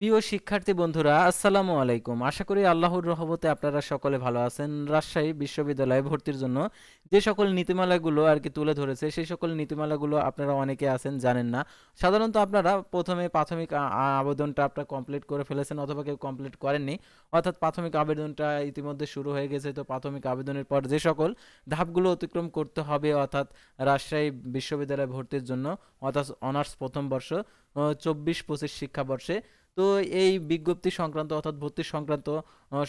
প্রিয় শিক্ষার্থী বন্ধুরা, আসসালামু আলাইকুম। আশা করি আল্লাহর রহমতে আপনারা সকলে ভালো আছেন। রাজশাহী বিশ্ববিদ্যালয়ে ভর্তির জন্য যে সকল নীতিমালাগুলো আর কি তুলে ধরেছে, সেই সকল নীতিমালাগুলো আপনারা অনেকে আছেন, জানেন না। সাধারণত আপনারা প্রথমে প্রাথমিক আবেদনটা আপনারা কমপ্লিট করে ফেলেছেন অথবা কেউ কমপ্লিট করেননি। অর্থাৎ প্রাথমিক আবেদনটা ইতিমধ্যে শুরু হয়ে গেছে। তো প্রাথমিক আবেদনের পর যে সকল ধাপগুলো অতিক্রম করতে হবে, অর্থাৎ রাজশাহী বিশ্ববিদ্যালয়ে ভর্তির জন্য, অর্থাৎ অনার্স প্রথম বর্ষ চব্বিশ পঁচিশ শিক্ষাবর্ষে তো এই বিজ্ঞপ্তি সংক্রান্ত অর্থাৎ ভর্তি সংক্রান্ত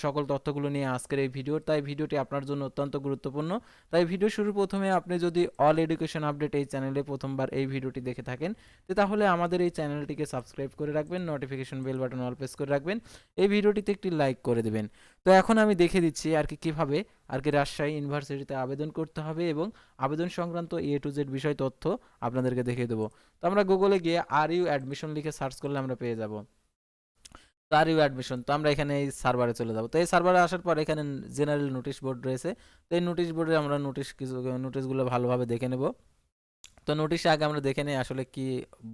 সকল তথ্যগুলো নিয়ে আজকের এই ভিডিও। তাই ভিডিওটি আপনার জন্য অত্যন্ত গুরুত্বপূর্ণ। তাই ভিডিও শুরুর প্রথমে আপনি যদি অল এডুকেশন আপডেট এই চ্যানেলে প্রথমবার এই ভিডিওটি দেখে থাকেন, তো তাহলে আমাদের এই চ্যানেলটিকে সাবস্ক্রাইব করে রাখবেন notification bell button all press করে রাখবেন, এই ভিডিওটিতে একটি লাইক করে দেবেন। তো এখন আমি দেখে দিচ্ছি আর কি কীভাবে আর কি রাজশাহী ইউনিভার্সিটিতে আবেদন করতে হবে এবং আবেদন সংক্রান্ত এ টু জেড বিষয় তথ্য আপনাদেরকে দেখিয়ে দেবো। তো আমরা গুগলে গিয়ে আর ইউ অ্যাডমিশন লিখে সার্চ করলে আমরা পেয়ে যাব। তার ইউ অ্যাডমিশন তো আমরা এখানে এই সার্ভারে চলে যাব। তো এই সার্ভারে আসার পর এখানে জেনারেল নোটিশ বোর্ড রয়েছে। তো এই নোটিশ বোর্ডে আমরা নোটিশ কিছু নোটিশগুলো ভালোভাবে দেখে নেব। তো নোটিশে আগে আমরা দেখে নিই আসলে কি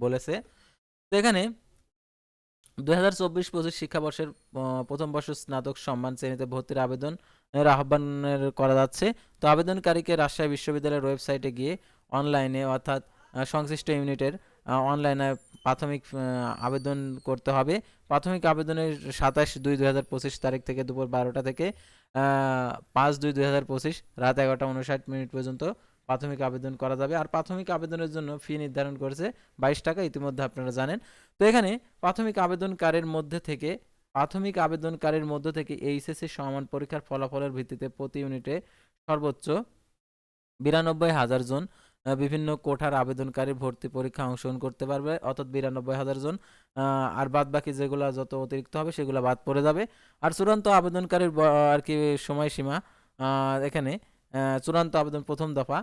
বলেছে। তো এখানে দু হাজার চব্বিশ পঁচিশ শিক্ষাবর্ষের প্রথম বর্ষ স্নাতক সম্মান শ্রেণীতে ভর্তির আবেদন এর আহ্বানের করা যাচ্ছে। তো আবেদনকারীকে রাজশাহী বিশ্ববিদ্যালয়ের ওয়েবসাইটে গিয়ে অনলাইনে অর্থাৎ সংশ্লিষ্ট ইউনিটের অনলাইনে প্রাথমিক আবেদন করতে হবে। প্রাথমিক আবেদনের সাতাশ দুই দুই হাজার পঁচিশ তারিখ থেকে দুপুর বারোটা থেকে পাঁচ দুই দুই হাজার পঁচিশ রাত এগারোটা উনষাট মিনিট পর্যন্ত প্রাথমিক আবেদন করা যাবে। আর প্রাথমিক আবেদনের জন্য ফি নির্ধারণ করেছে বাইশ টাকা, ইতিমধ্যে আপনারা জানেন। তো এখানে প্রাথমিক আবেদনকারীর মধ্যে থেকে, প্রাথমিক আবেদনকারীর মধ্য থেকে এইচএসসি সমান পরীক্ষার ফলাফলের ভিত্তিতে প্রতি ইউনিটে সর্বোচ্চ বিরানব্বই হাজার জন বিভিন্ন কোঠার আবেদনকারী ভর্তি পরীক্ষা অংশগ্রহণ করতে পারবে। অর্থাৎ বিরানব্বই হাজার জন আর বাদ বাকি যেগুলো যত অতিরিক্ত হবে সেগুলো বাদ পড়ে যাবে। আর চূড়ান্ত আবেদনকারীর আর কি সময়সীমা এখানে চূড়ান্ত আবেদন প্রথম দফা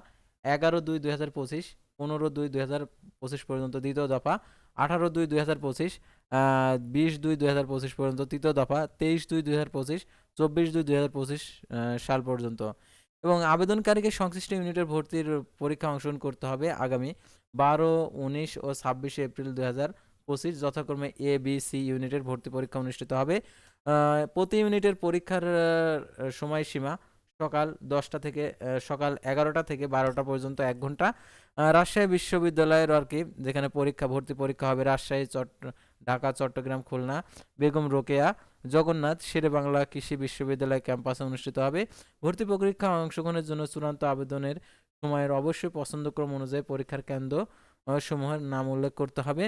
এগারো দুই দুই হাজার পঁচিশ, পনেরো দুই দুই হাজার পঁচিশ পর্যন্ত দ্বিতীয় দফা আঠারো দুই দুই হাজার পঁচিশ বিশ দুই দুই হাজার পঁচিশ পর্যন্ত তৃতীয় দফা তেইশ দুই দুই হাজার পঁচিশ, চব্বিশ দুই দুই হাজার পঁচিশ সাল পর্যন্ত। এবং আবেদনকারীকে সংশ্লিষ্ট ইউনিটের ভর্তির পরীক্ষা অংশগ্রহণ করতে হবে আগামী বারো, উনিশ ও ছাব্বিশে এপ্রিল দুই হাজার পঁচিশ যথাক্রমে এ বি সি ইউনিটের ভর্তি পরীক্ষা অনুষ্ঠিত হবে। প্রতি ইউনিটের পরীক্ষার সময়সীমা সকাল দশটা থেকে সকাল এগারোটা থেকে বারোটা পর্যন্ত এক ঘণ্টা। রাজশাহী বিশ্ববিদ্যালয়ের আর কি, যেখানে পরীক্ষা, ভর্তি পরীক্ষা হবে, রাজশাহী, চট, ঢাকা, চট্টগ্রাম, খুলনা, বেগম রোকেয়া জগন্নাথ শেরে বাংলা কৃষি বিশ্ববিদ্যালয় ক্যাম্পাসে অনুষ্ঠিত হবে। ভর্তি পরীক্ষা অংশগ্রহণের জন্য চূড়ান্ত আবেদনের সময়ের অবশ্যই পছন্দক্রম অনুযায়ী পরীক্ষার কেন্দ্র সমূহের নাম উল্লেখ করতে হবে।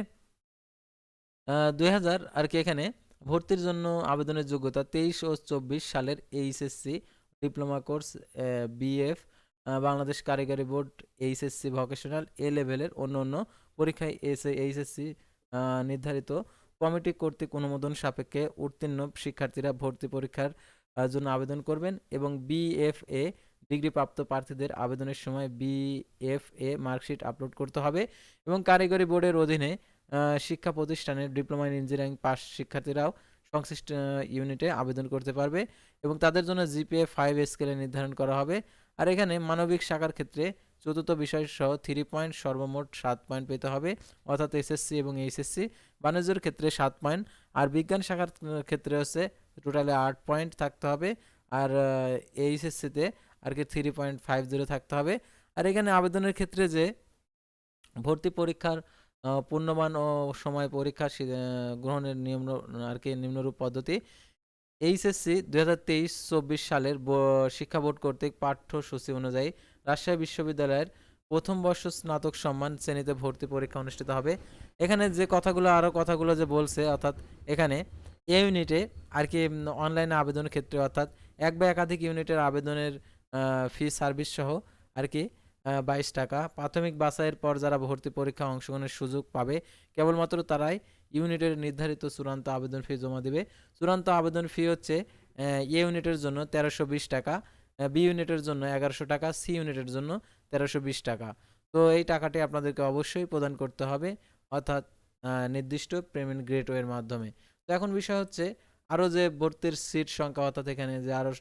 দুই হাজার আর কি এখানে ভর্তির জন্য আবেদনের যোগ্যতা তেইশ ও চব্বিশ সালের HSC diploma course BF Bangladesh কারিগরি বোর্ড, এইচএসসি ভোকেশনাল, এ লেভেলের অন্য অন্য পরীক্ষায় এসে এইচএসসি নির্ধারিত কমিটি কর্তৃক অনুমোদন সাপেক্ষে উত্তীর্ণ শিক্ষার্থীরা ভর্তি পরীক্ষার জন্য আবেদন করবেন এবং বিএফএ ডিগ্রিপ্রাপ্ত প্রার্থীদের আবেদনের সময় বিএফএ মার্কশিট আপলোড করতে হবে এবং কারিগরি বোর্ডের অধীনে শিক্ষা প্রতিষ্ঠানের ডিপ্লোমা ইন ইঞ্জিনিয়ারিং পাস শিক্ষার্থীরাও সংশ্লিষ্ট ইউনিটে আবেদন করতে পারবে এবং তাদের জন্য জিপিএ ফাইভ স্কেলে নির্ধারণ করা হবে। আর এখানে মানবিক শাখার ক্ষেত্রে চতুর্থ বিষয় সহ থ্রি পয়েন্ট সর্বমোট সাত পয়েন্ট পেতে হবে, অর্থাৎ এসএসসি এবং এইচএসসি বাণিজ্যের ক্ষেত্রে সাত পয়েন্ট, আর বিজ্ঞান শাখার ক্ষেত্রে হচ্ছে টোটালে আট পয়েন্ট থাকতে হবে, আর এইচএসসিতে আর কি থ্রি পয়েন্ট ফাইভ জিরো থাকতে হবে। আর এখানে আবেদনের ক্ষেত্রে যে ভর্তি পরীক্ষার পূর্ণমান ও সময় পরীক্ষা গ্রহণের নিম্ন আর কি নিম্নরূপ পদ্ধতি। এইচএসসি দু হাজার তেইশ চব্বিশ সালের শিক্ষা বোর্ড কর্তৃক পাঠ্যসূচি অনুযায়ী রাজশাহী বিশ্ববিদ্যালয়ের প্রথম বর্ষ স্নাতক সম্মান শ্রেণীতে ভর্তি পরীক্ষা অনুষ্ঠিত হবে। এখানে যে কথাগুলো আরও কথাগুলো যে বলছে, অর্থাৎ এখানে এ ইউনিটে আর কি অনলাইনে আবেদনের ক্ষেত্রে, অর্থাৎ এক বা একাধিক ইউনিটের আবেদনের ফি সার্ভিস সহ আর কি বাইশ টাকা। প্রাথমিক বাছাইয়ের পর যারা ভর্তি পরীক্ষা অংশগ্রহণের সুযোগ পাবে, কেবলমাত্র তারাই ইউনিটের নির্ধারিত চূড়ান্ত আবেদন ফি জমা দেবে। চূড়ান্ত আবেদন ফি হচ্ছে এ ইউনিটের জন্য তেরোশো বিশ টাকা বি ইউনিটের জন্য এগারোশো টাকা, সি ইউনিটের জন্য তেরোশো বিশ টাকা। তো এই টাকাটি আপনাদেরকে অবশ্যই প্রদান করতে হবে, অর্থাৎ নির্দিষ্ট পেমেন্ট গ্রেটওয়ের মাধ্যমে। তো এখন বিষয় হচ্ছে, আরও যে ভর্তির সিট সংখ্যা, অর্থাৎ এখানে যে আরও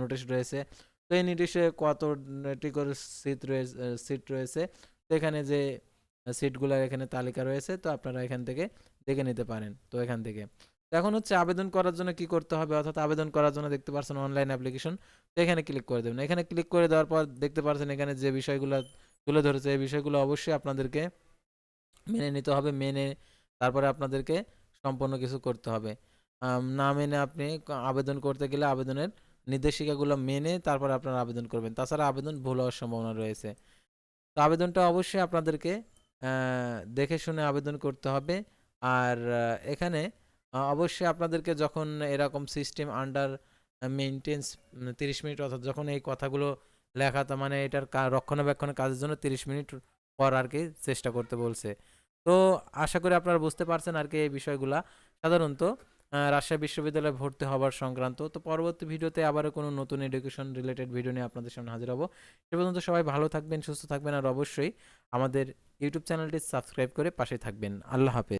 নোটিশ রয়েছে, তো এই নোটিশে কতটি করে সিট রয়েছে সিট রয়েছে, তো এখানে যে সিটগুলোর এখানে তালিকা রয়েছে, তো আপনারা এখান থেকে দেখে নিতে পারেন। তো এখান থেকে। এখন হচ্ছে আবেদন করার জন্য কি করতে হবে? অর্থাৎ আবেদন করার জন্য দেখতে পাচ্ছেন অনলাইন অ্যাপ্লিকেশন তো এখানে ক্লিক করে দেবেন। এখানে ক্লিক করে দেওয়ার পর দেখতে পাচ্ছেন এখানে যে বিষয়গুলো তুলে ধরেছে, এই বিষয়গুলো অবশ্যই আপনাদেরকে মেনে নিতে হবে, মেনে তারপরে আপনাদেরকে সম্পূর্ণ কিছু করতে হবে। না মেনে আপনি আবেদন করতে গেলে আবেদনের নির্দেশিকাগুলো মেনে তারপরে আপনারা আবেদন করবেন। তাছাড়া আবেদন ভুল হওয়ার সম্ভাবনা রয়েছে। তো আবেদনটা অবশ্যই আপনাদেরকে দেখে শুনে আবেদন করতে হবে। আর এখানে অবশ্যই আপনাদেরকে যখন এরকম সিস্টেম আন্ডার মেনটেন্স তিরিশ মিনিট অর্থাৎ যখন এই কথাগুলো লেখা তার মানে এটার কা- রক্ষণাবেক্ষণের কাজের জন্য তিরিশ মিনিট পর আর কি চেষ্টা করতে বলছে। তো আশা করি আপনারা বুঝতে পারছেন আর কি এই বিষয়গুলা। সাধারণত রাজশাহী বিশ্ববিদ্যালয়ে ভর্তি হবার সংক্রান্ত, তো পরবর্তী ভিডিওতে আবারও কোনো নতুন এডুকেশন রিলেটেড ভিডিও নিয়ে আপনাদের সামনে হাজির হব। সে পর্যন্ত সবাই ভালো থাকবেন, সুস্থ থাকবেন, আর অবশ্যই আমাদের ইউটিউব চ্যানেলটি সাবস্ক্রাইব করে পাশে থাকবেন। আল্লাহ হাফেজ।